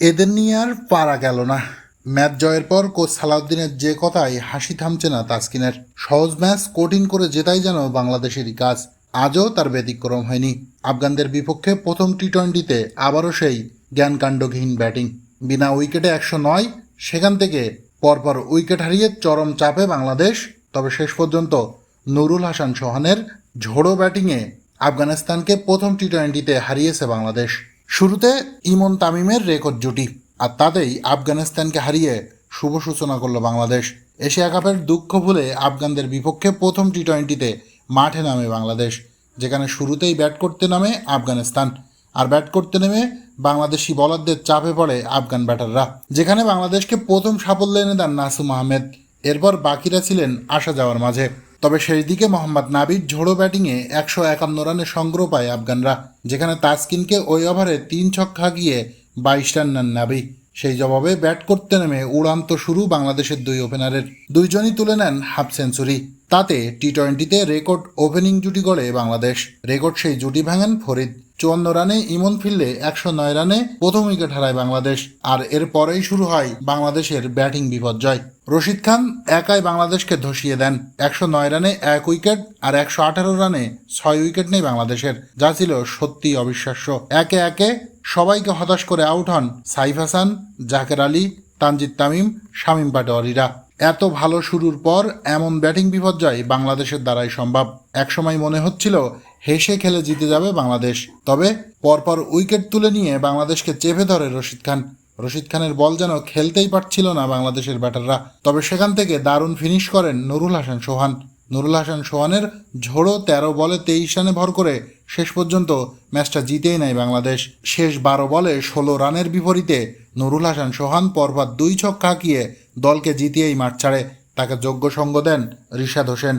এদের নিয়ে আর পারা গেল না। ম্যাচ জয়ের পর কোচ সালাউদ্দিনের যে কথাই হাসি থামছে না তাসকিনের। সহজ ম্যাচ কঠিন করে জেতাই যেন বাংলাদেশেরই কাজ। আজও তার ব্যতিক্রম হয়নি। আফগানদের বিপক্ষে প্রথম টি টোয়েন্টিতে আবারও সেই জ্ঞানকাণ্ডহীন ব্যাটিং। বিনা উইকেটে একশো নয়, সেখান থেকে পরপর উইকেট হারিয়ে চরম চাপে বাংলাদেশ। তবে শেষ পর্যন্ত নুরুল হাসান সোহানের ঝোড়ো ব্যাটিংয়ে আফগানিস্তানকে প্রথম টি টোয়েন্টিতে হারিয়েছে বাংলাদেশ। শুরুতে ইমন তামিমের রেকর্ড জুটি, আর তাতেই আফগানিস্তানকে হারিয়ে শুভ সূচনা করল বাংলাদেশ। এশিয়া কাপের দুঃখ ভুলে আফগানদের বিপক্ষে প্রথম টি টোয়েন্টিতে মাঠে নামে বাংলাদেশ, যেখানে শুরুতেই ব্যাট করতে নামে আফগানিস্তান, আর ব্যাট করতে নেমে বাংলাদেশি বলারদের চাপে পড়ে আফগান ব্যাটাররা, যেখানে বাংলাদেশকে প্রথম সাফল্য এনে দেন নাসুম আহমেদ। এরপর বাকিরা ছিলেন আসা যাওয়ার মাঝে। তবে সেই দিকে মোহাম্মদ নাবির ঝোড়ো ব্যাটিংয়ে একশো একান্ন রানে সংগ্রহ পায় আফগানরা, যেখানে তাসকিনকে ওই ওভারে তিন ছক্কা গিয়ে বাইশ রান নেন নাবি সেই জবাবে ব্যাট করতে নেমে উড়ান্ত শুরু বাংলাদেশের দুই ওপেনারের। দুইজনই তুলে নেন হাফ সেঞ্চুরি। তাতে টি টোয়েন্টিতে রেকর্ড ওপেনিং জুটি গড়ে বাংলাদেশ। রেকর্ড সেই জুটি ভাঙেন ফরিদ। চুয়ান্ন রানে ইমন ফিরলে একশো নয় রানে প্রথম উইকেট হারায় বাংলাদেশ। আর এরপরেই শুরু হয় বাংলাদেশের ব্যাটিং বিপর্যয়। রশিদ খান একাই বাংলাদেশকে ধসিয়ে দেন। একশো নয় রানে এক উইকেট আর একশো আঠারো রানে ছয় উইকেট নেই বাংলাদেশের। যা ছিল সত্যি অবিশ্বাস্য। একে একে সবাইকে হতাশ করে আউট হন সাইফ হাসান, জাকের আলী, তানজিদ তামিম, শামীম পাটোয়ারিরা এত ভালো শুরুর পর এমন ব্যাটিং বিপর্যয় বাংলাদেশের দ্বারাই সম্ভব। একসময় মনে হচ্ছিল হেসে খেলে জিতে যাবে বাংলাদেশ। তবে পরপর উইকেট তুলে নিয়ে বাংলাদেশকে চেপে ধরে রশিদ খান। রশিদ খানের বল যেন খেলতেই পারছিল না বাংলাদেশের ব্যাটাররা। তবে সেখান থেকে দারুণ ফিনিশ করেন নুরুল হাসান সোহান। নুরুল হাসান সোহানের ঝোড়ো তেরো বলে তেইশ রানে ভর করে শেষ পর্যন্ত ম্যাচটা জিতেই নেয় বাংলাদেশ। শেষ বারো বলে ষোলো রানের বিপরীতে নুরুল হাসান সোহান পরপর দুই ছক হাঁকিয়ে দলকে জিতিয়েই মাঠ ছাড়ে। তাকে যোগ্য সঙ্গ দেন রিশাদ হোসেন।